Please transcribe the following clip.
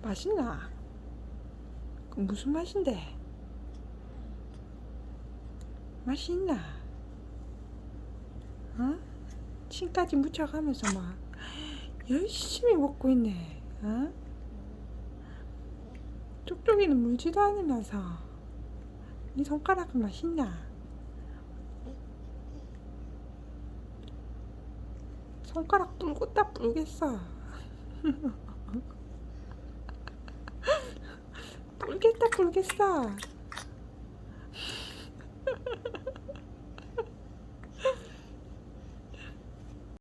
맛있나? 그 무슨 맛인데? 맛이 있나? 어? 침까지 묻혀가면서 막 열심히 먹고 있네. 어? 쪽쪽이는 물지도 않으면서 네 손가락은 맛있나? 손가락 뿔겠다 뿔겠어. 뿔겠다 뿔겠어.